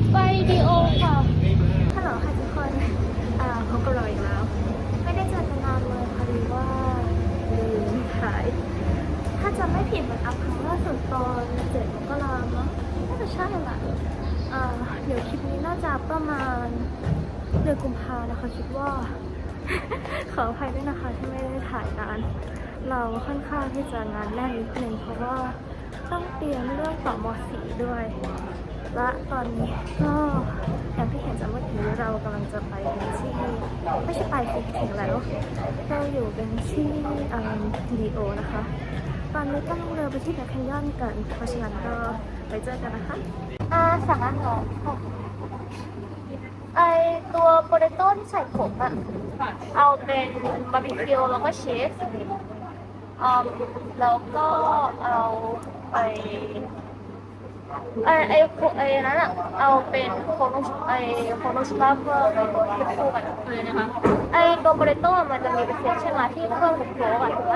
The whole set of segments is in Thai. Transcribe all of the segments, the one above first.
วิดีโอค่ะ ฮัลโหลค่ะทุกคนอ่าพบกับเราอีกแล้ว ไม่ได้เจอกันนานเลยพอดีว่าลืมถ่าย ถ้าจะไม่ผิดมันอัพครั้งล่าสุดตอนเจ็ดมกราเนาะน่าจะใช่แหละอ่าเดี๋ยวคลิปนี้น่าจะประมาณเดือนกุมภานะคะคิดว่า ขออภัยด้วยนะคะที่ไม่ได้ถ่ายนานเราค่อนข้างที่จะงานแน่นนิดนึงเพราะว่า ต้องเตรียมเรื่องต่อมสีด้วย และตอนนี้ก็อย่างที่เห็นจากเมื่อกี้เรากำลังจะไปกันที่ไม่ใช่ไปสิถึงแล้วเราอยู่กันที่ดีโอนะคะ ตอนนี้กำลังเดินไปที่แบคแคนยอนกัน เพราะฉะนั้นก็ไปเจอกันนะคะอาสั่งอาหารค่ะไอตัวโปเตโต้ที่ใส่ผมอะเอาเป็นบาร์บีคิวแล้วก็ชีส แล้วก็เอาไอไอไอไอนั้นอะเอาเป็นโคโนไอโคโนชลาเวอร์ที่คู่กันเลยนะคะไอตัวโปเตโต้มันจะมีเป็นเซตใช่ไหมที่เครื่องโค้กอะถูกไหม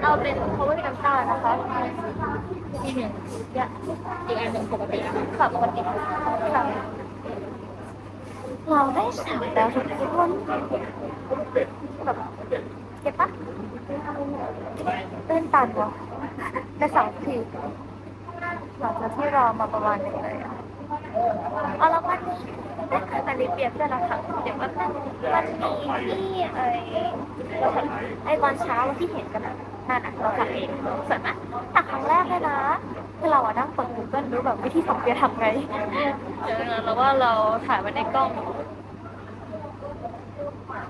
เอาเป็นเขาไม่มีน้ำตาลนะคะที่หนึ่งเนี่อีกอันหนึ่งปกติค่ะปกติค่ะเราได้สั่งแล้วทุกคนแบบเก็บปะ เต้นตันวะได้สั่งทีหลังจากที่รอมาประมาณหนึงเลยอะเอาแล้ววันนี้อันนี้เปรียบด้วยนะคะเดี๋ยวว่ามันมันมีที่ไอไอตอนเช้าที่เห็นกันอะนั่นอะเราสั่งเองสวยไหมแต่ครั้งแรกเลยนะคือเราอะนั่งเปิด Google ดูแบบวิธีของเปียทำไงเดี๋ยวนะแล้วว่าเราถ่ายไว้ในกล้อง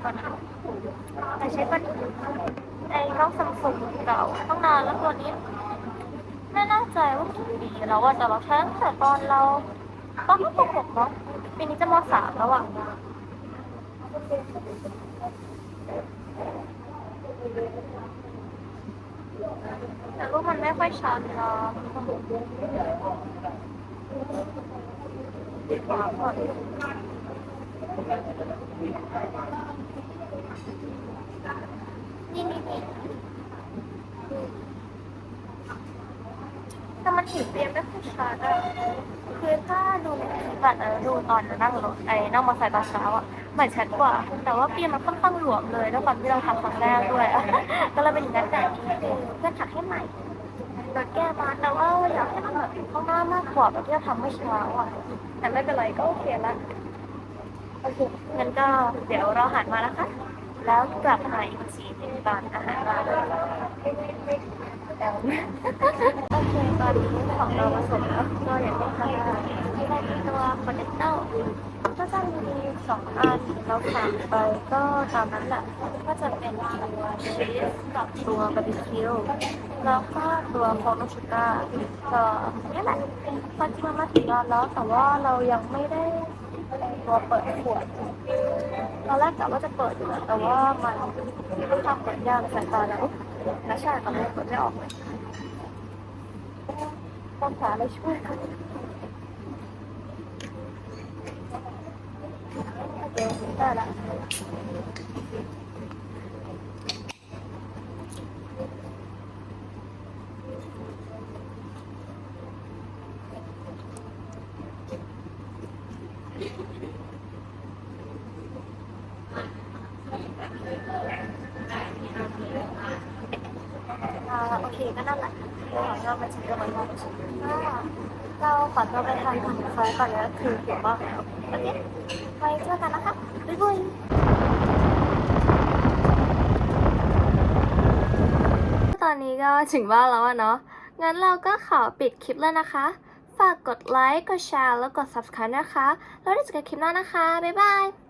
ก่อนนะแต่ใช้เป็น ไอ้องซัมซุงเก่าต้องนานแล้วตัวนี้ไม่แน่ใจว่ากี่ปีแล้วว่าแต่เราใช้ตั้งแต่ตอนเราตอนที่ปหกเนาะปีนี้จะมสามแล้วอะแต่รูปมันไม่ค่อยชัดนะขวาก่นี่นี่ แต่มันเห็นเปียไม่ค่อยชัดอะคือถ้าดูในคลิปอะแต่ดูตอนนั่งรถไอ้นั่งมอเตอร์ไซค์ตอนเช้าอะเหมือนชัดกว่า แต่ว่าเปียมันค่อนข้างหลวมเลยด้วยความที่เราทำครั้งแรกด้วยอะก็เลยเป็นอย่างนั้นแต่อันนี้คือเพื่อนถักให้ใหม่โดยแก้มาแต่ว่าอยากให้ทำแบบข้างหน้ามากกว่าแบบที่เราทำเมื่อเช้าอะแต่ไม่เป็นไรก็โอเคละโอเคงั้นก็เดี๋ยวเราหันมานะคะ แล้วกลับมาอีกทีหนึ่งตอนอาหารมา เลยแล้วโอเคตอนนี้ของเรามาส่งแล้วก็อย่างที่ค่ะได้ตัวโปเตโต้ก็จะมีสองอันเราสั่งไปก็ตามนั้นแหละก็จะเป็นตัวชีสกับตัวบาร์บีคิวแล้วก็ตัวโคโนชูก้าก็นี่แหละความจริงมันมาถึงร้านแล้วแต่ว่าเรายังไม่ได้ตัวเปิดขวดตอนแรกกะว่าจะเปิดอยู่แต่ว่ามันต้องทำเปิดยากสายตาแล้ว นะใช่ตอนนี้เปิดไม่ออกเลยต้องหาอะไรช่วยกันโอเคได้ละ อ่าโอเคก็นั่นแหละขอเรามาถึงกันแล้วก็เราขอตัวไปทานขนมไฟก่อนแล้วคือหิวมากแล้วโอเคไปเจอกันนะคะบ๊ายบายตอนนี้ก็ถึงบ้านแล้วอะเนาะงั้นเราก็ขอปิดคลิปแล้วนะคะ ฝากกดไลค์ กดแชร์ แล้วกด subscribe นะคะ แล้วเดี๋ยวเจอกันคลิปหน้านะคะ บ๊ายบาย